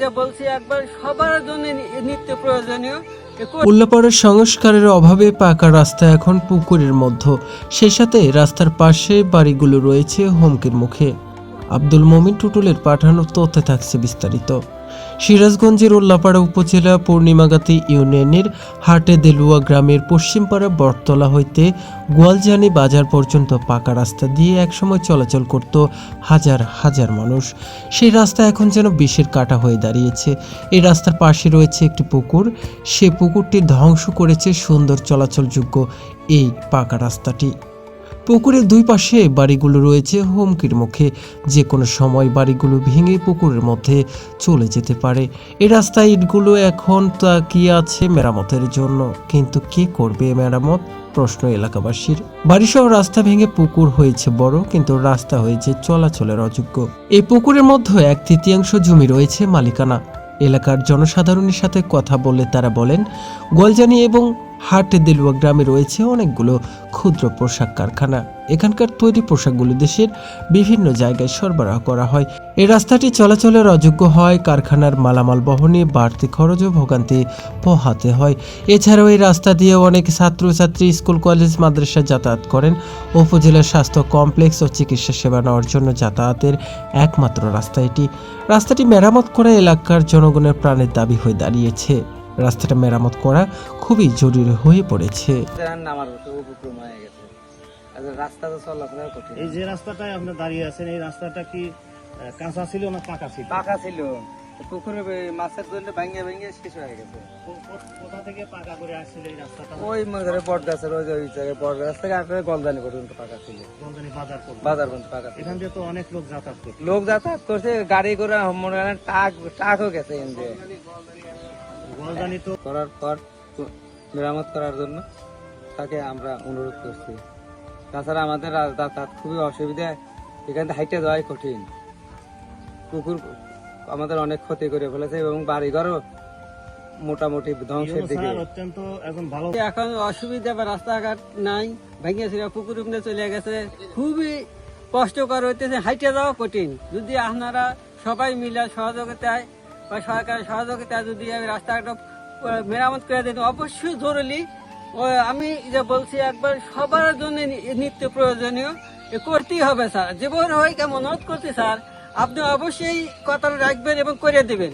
যে উল্লাপাড়ার সংস্কারের অভাবে পাকা রাস্তা এখন পুকুরের মধ্য। সেই সাথে রাস্তার পাশে বাড়িগুলো রয়েছে হুমকির মুখে। আব্দুল মমিন টুটুলের পাঠানো তথ্যে থাকছে বিস্তারিত। সিরাজগঞ্জের উল্লাপাড়া উপজেলা পূর্ণিমাগাতি ইউনিয়নের হাটে দেলুয়া গ্রামের পশ্চিমপাড়া বটতলা হইতে গোয়ালজানি বাজার পর্যন্ত পাকা রাস্তা দিয়ে একসময় চলাচল করত হাজার হাজার মানুষ। সেই রাস্তা এখন যেন বিষের কাটা হয়ে দাঁড়িয়েছে। এই রাস্তার পাশে রয়েছে একটি পুকুর। সে পুকুরটি ধ্বংস করেছে সুন্দর চলাচলযোগ্য এই পাকা রাস্তাটি। পুকুরের দুই পাশে বাড়িগুলো রয়েছে হুমকির মুখে। যে কোনো সময় বাড়িগুলো ভেঙে পুকুরের মধ্যে চলে যেতে পারে। এ রাস্তায় ইটগুলো এখন তা তাকিয়ে আছে মেরামতের জন্য। কিন্তু কে করবে মেরামত? প্রশ্ন এলাকাবাসীর। বাড়িসহ রাস্তা ভেঙে পুকুর হয়েছে বড়, কিন্তু রাস্তা হয়েছে চলাচলের অযোগ্য। এই পুকুরের মধ্যে এক তৃতীয়াংশ জমি রয়েছে মালিকানা। এলাকার জনসাধারণের সাথে কথা বলে তারা বলেন গোয়ালজানি এবং হাট দেলুয়া গ্রামে রয়েছে অনেকগুলো ক্ষুদ্র পোশাক কারখানা। এখানকার তৈরি পোশাকগুলো দেশের বিভিন্ন জায়গায় সরবরাহ করা হয়। এই রাস্তাটি চলাচলের অযোগ্য হয় কারখানার মালামাল বহনে বাড়তি খরচ ও ভোগান্তি পোহাতে হয়। এছাড়াও এই রাস্তা দিয়ে অনেক ছাত্রছাত্রী স্কুল কলেজ মাদ্রাসা যাতায়াত করেন। উপজেলার স্বাস্থ্য কমপ্লেক্স ও চিকিৎসা সেবা নেওয়ার জন্য যাতায়াতের একমাত্র রাস্তা এটি। রাস্তাটি মেরামত করা এলাকার জনগণের প্রাণের দাবি হয়ে দাঁড়িয়েছে। রাস্তাটা মেরামত করা খুবই জরুরি হয়ে পড়েছে। দেন আমার তো উপক্রম গেছে। আর রাস্তা তো চলাফেরা কঠিন। এই যে রাস্তাটায় আপনি দাঁড়িয়ে আছেন এই রাস্তাটা কি কাঁচা ছিল না পাকা ছিল? পাকা ছিল। পুকুরে মাছের জন্য ভাঙে ভেঙে শেষ হয়ে গেছে। কো- কো- কোথা থেকে পাকা করে আসছিল এই রাস্তাটা? ওই জায়গায় বট গাছ থেকে আসলে গলদানি পর্যন্ত পাকা ছিল। বাজার পর্যন্ত। বাজার পর্যন্ত পাকা এখান দিয়ে তো অনেক লোক যাতায়াত করছে। লোক যাতায়াত করছে গাড়ি করে মনে করেন টাক টাকও গেছে দিয়ে। তো করার পর মেরামত করার জন্য তাকে আমরা অনুরোধ করছি। তাছাড়া আমাদের যাতায়াত খুবই অসুবিধা এখান থেকে হাইটে যাওয়াই কঠিন। কুকুর আমাদের অনেক ক্ষতি করে ফেলেছে এবং বাড়িঘরও মোটামুটি ধ্বংসের দিকে। অত্যন্ত এখন ভালো এখন অসুবিধা বা রাস্তাঘাট নাই ভেঙে ছিল পুকুর উপরে চলে গেছে। খুবই কষ্টকর হইতেছে হাইটে যাওয়া কঠিন। যদি আপনারা সবাই মিলে সহযোগিতায় বা সরকারের সহযোগিতায় যদি এই রাস্তাঘাট মেরামত করে দিত অবশ্যই জরুরি। আমি যে বলছি একবার সবার জন্য নিত্য প্রয়োজনীয় করতেই হবে স্যার। জীবন হয় কেমন অনুরোধ করছি স্যার। আপনি অবশ্যই কথা রাখবেন এবং করে দেবেন।